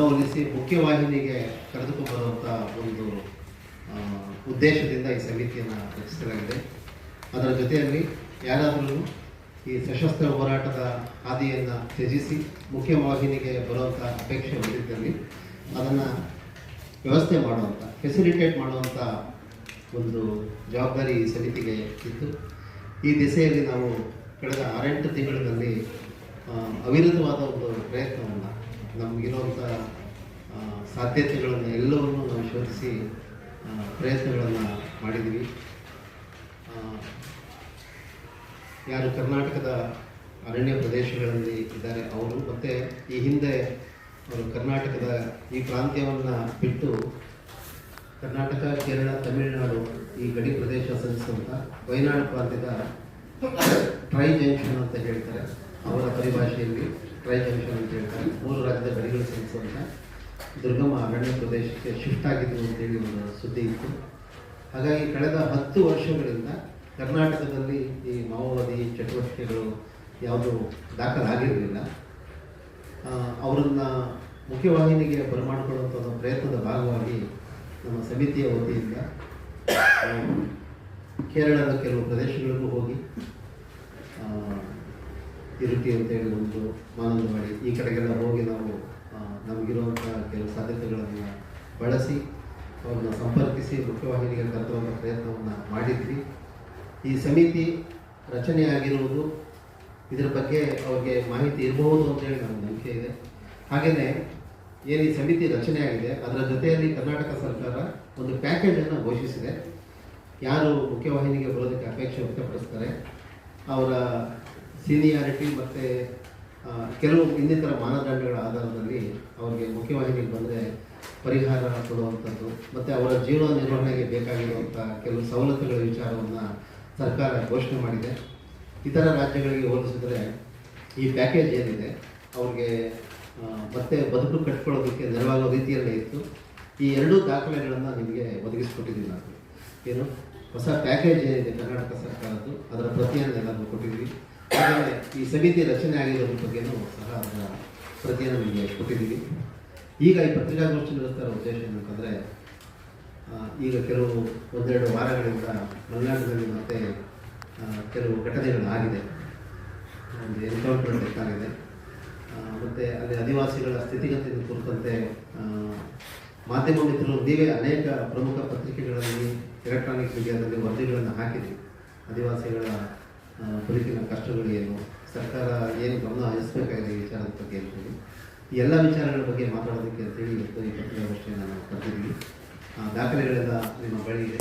ಮನವೊಲಿಸಿ ಮುಖ್ಯವಾಹಿನಿಗೆ ಕರೆದುಕೊಂಡು ಬರುವಂಥ ಒಂದು ಉದ್ದೇಶದಿಂದ ಈ ಸಮಿತಿಯನ್ನು ರಚಿಸಲಾಗಿದೆ. ಅದರ ಜೊತೆಯಲ್ಲಿ ಯಾರಾದರೂ ಈ ಸಶಸ್ತ್ರ ಹೋರಾಟದ ಹಾದಿಯನ್ನು ತ್ಯಜಿಸಿ ಮುಖ್ಯವಾಹಿನಿಗೆ ಬರುವಂಥ ಅಪೇಕ್ಷೆ ಹೊಂದಿದ್ದಲ್ಲಿ ಅದನ್ನು ವ್ಯವಸ್ಥೆ ಮಾಡುವಂಥ ಫೆಸಿಲಿಟೇಟ್ ಮಾಡುವಂಥ ಒಂದು ಜವಾಬ್ದಾರಿ ಈ ಸಮಿತಿಗೆ ಇತ್ತು. ಈ ದಿಸೆಯಲ್ಲಿ ನಾವು ಕಳೆದ ಆರೆಂಟು ತಿಂಗಳಲ್ಲಿ ಅವಿರತವಾದ ಒಂದು ಪ್ರಯತ್ನವನ್ನು ನಮಗಿರುವಂಥ ಸಾಧ್ಯತೆಗಳನ್ನು ಎಲ್ಲವನ್ನು ನಾವು ಶೋಧಿಸಿ ಪ್ರಯತ್ನಗಳನ್ನು ಮಾಡಿದ್ದೀವಿ ಯಾರು ಕರ್ನಾಟಕದ ಅರಣ್ಯ ಪ್ರದೇಶಗಳಲ್ಲಿ ಇದ್ದಾರೆ ಅವರು, ಮತ್ತು ಈ ಹಿಂದೆ ಅವರು ಕರ್ನಾಟಕದ ಈ ಪ್ರಾಂತ್ಯವನ್ನು ಬಿಟ್ಟು ಕರ್ನಾಟಕ, ಕೇರಳ, ತಮಿಳುನಾಡು ಈ ಗಡಿ ಪ್ರದೇಶ ಸಲ್ಲಿಸುವಂಥ ವಯನಾಡು ಪ್ರಾಂತ್ಯದ ಟ್ರೈ ಜಂಕ್ಷನ್ ಅಂತ ಹೇಳ್ತಾರೆ. ಅವರ ಪರಿಭಾಷೆಯಲ್ಲಿ ಟ್ರೈ ಜಂಕ್ಷನ್ ಅಂತ ಹೇಳ್ತಾರೆ. ಮೂರು ರಾಜ್ಯದ ಗಡಿಗಳು ಸೇರಿಸುವಂಥ ದುರ್ಗಮ ಅರಣ್ಯ ಪ್ರದೇಶಕ್ಕೆ ಶಿಫ್ಟ್ ಆಗಿದ್ರು ಅಂತೇಳಿ ಒಂದು ಸುದ್ದಿ ಇತ್ತು. ಹಾಗಾಗಿ ಕಳೆದ ಹತ್ತು ವರ್ಷಗಳಿಂದ ಕರ್ನಾಟಕದಲ್ಲಿ ಈ ಮಾವೋವಾದಿ ಚಟುವಟಿಕೆಗಳು ಯಾವುದು ದಾಖಲಾಗಿರಲಿಲ್ಲ. ಅವರನ್ನು ಮುಖ್ಯವಾಹಿನಿಗೆ ಬರಮಾಡಿಕೊಳ್ಳುವಂಥ ಒಂದು ಪ್ರಯತ್ನದ ಭಾಗವಾಗಿ ನಮ್ಮ ಸಮಿತಿಯ ವತಿಯಿಂದ ಕೇರಳದ ಕೆಲವು ಪ್ರದೇಶಗಳಿಗೂ ಹೋಗಿ ಆ, ಅಂತ ಹೇಳಿ ಒಂದು ಮಾನಂದವಾಡಿ ಈ ಕಡೆಗೆಲ್ಲ ಹೋಗಿ ನಾವು ನಮಗಿರುವಂಥ ಕೆಲವು ಸಾಧ್ಯತೆಗಳನ್ನು ಬಳಸಿ ಅವ್ರನ್ನ ಸಂಪರ್ಕಿಸಿ ಮುಖ್ಯವಾಹಿನಿಗೆ ತರುವಂಥ ಪ್ರಯತ್ನವನ್ನು ಮಾಡಿದ್ವಿ. ಈ ಸಮಿತಿ ರಚನೆಯಾಗಿರುವುದು ಇದರ ಬಗ್ಗೆ ಅವ್ರಿಗೆ ಮಾಹಿತಿ ಇರಬಹುದು ಅಂತೇಳಿ ನಮ್ಮ ನಂಬಿಕೆ ಇದೆ. ಹಾಗೆಯೇ ಏನು ಈ ಸಮಿತಿ ರಚನೆಯಾಗಿದೆ ಅದರ ಜೊತೆಯಲ್ಲಿ ಕರ್ನಾಟಕ ಸರ್ಕಾರ ಒಂದು ಪ್ಯಾಕೇಜನ್ನು ಘೋಷಿಸಿದೆ. ಯಾರು ಮುಖ್ಯವಾಹಿನಿಗೆ ಬರೋದಕ್ಕೆ ಅಪೇಕ್ಷೆ ವ್ಯಕ್ತಪಡಿಸ್ತಾರೆ ಅವರ ಸೀನಿಯಾರಿಟಿ ಮತ್ತು ಕೆಲವು ಇನ್ನಿತರ ಮಾನದಂಡಗಳ ಆಧಾರದಲ್ಲಿ ಅವರಿಗೆ ಮುಖ್ಯವಾಹಿನಿಗೆ ಬಂದರೆ ಪರಿಹಾರ ಕೊಡುವಂಥದ್ದು, ಮತ್ತು ಅವರ ಜೀವನ ನಿರ್ವಹಣೆಗೆ ಬೇಕಾಗಿರುವಂಥ ಕೆಲವು ಸವಲತ್ತುಗಳ ವಿಚಾರವನ್ನು ಸರ್ಕಾರ ಘೋಷಣೆ ಮಾಡಿದೆ. ಇತರ ರಾಜ್ಯಗಳಿಗೆ ಹೋಲಿಸಿದರೆ ಈ ಪ್ಯಾಕೇಜ್ ಏನಿದೆ, ಅವ್ರಿಗೆ ಮತ್ತೆ ಬದುಕು ಕಟ್ಕೊಳ್ಳೋದಕ್ಕೆ ನೆರವಾಗೋ ರೀತಿಯಲ್ಲೇ ಇತ್ತು. ಈ ಎರಡೂ ದಾಖಲೆಗಳನ್ನು ನಿಮಗೆ ಒದಗಿಸ್ಕೊಟ್ಟಿದ್ದೀವಿ ನಾವು ಏನು? ಹೊಸ ಪ್ಯಾಕೇಜ್ ಏನಿದೆ ಕರ್ನಾಟಕ ಸರ್ಕಾರದ್ದು, ಅದರ ಪ್ರತಿಯನ್ನು ಎಲ್ಲರೂ ಕೊಟ್ಟಿದ್ವಿ ಈ ಸಮಿತಿ ರಚನೆ ಆಗಿರೋದ್ರ ಬಗ್ಗೆನೂ ಸಹ ಅದರ ಪ್ರತಿಯನ್ನು ನಿಮಗೆ ಕೊಟ್ಟಿದ್ದೀವಿ. ಈಗ ಈ ಪತ್ರಿಕಾಗೋಷ್ಠಿ ನಡೆಸ್ತಾ ಇರೋ ಉದ್ದೇಶ ಏನಂತಂದರೆ ಈಗ ಕೆಲವು ಒಂದೆರಡು ವಾರಗಳಿಂದ ಮಲೆನಾಡಿನಲ್ಲಿ ಮತ್ತೆ ಕೆಲವು ಘಟನೆಗಳಾಗಿದೆ ಒಂದು ಎನ್ಕೌಂಟರ್ ಬೇಕಾಗಿದೆ ಮತ್ತು ಅಲ್ಲಿ ಆದಿವಾಸಿಗಳ ಸ್ಥಿತಿಗತಿ ಕುರಿತಂತೆ ಮಾಧ್ಯಮ ಮಿತ್ರರು ನೀವೇ ಅನೇಕ ಪ್ರಮುಖ ಪತ್ರಿಕೆಗಳಲ್ಲಿ ಎಲೆಕ್ಟ್ರಾನಿಕ್ ಮೀಡಿಯಾದಲ್ಲಿ ವರದಿಗಳನ್ನು ಹಾಕಿದ್ವಿ ಆದಿವಾಸಿಗಳ ಬದುಕಿನ ಕಷ್ಟಗಳು ಏನು ಸರ್ಕಾರ ಏನು ಗಮನ ಹರಿಸಬೇಕಾಗಿದೆ ಈ ವಿಚಾರದ ಬಗ್ಗೆ ಅಂತೇಳಿ ಎಲ್ಲ ವಿಚಾರಗಳ ಬಗ್ಗೆ ಮಾತಾಡೋದಕ್ಕೆ ಅಂತೇಳಿ ಇವತ್ತು ಈ ಪತ್ರಿಕಾಗೋಷ್ಠಿಯನ್ನು ನಾವು ಕರೆದಿದ್ದೀವಿ. ದಾಖಲೆಗಳೆಲ್ಲ ನಿಮ್ಮ ಬಳಿ ಇದೆ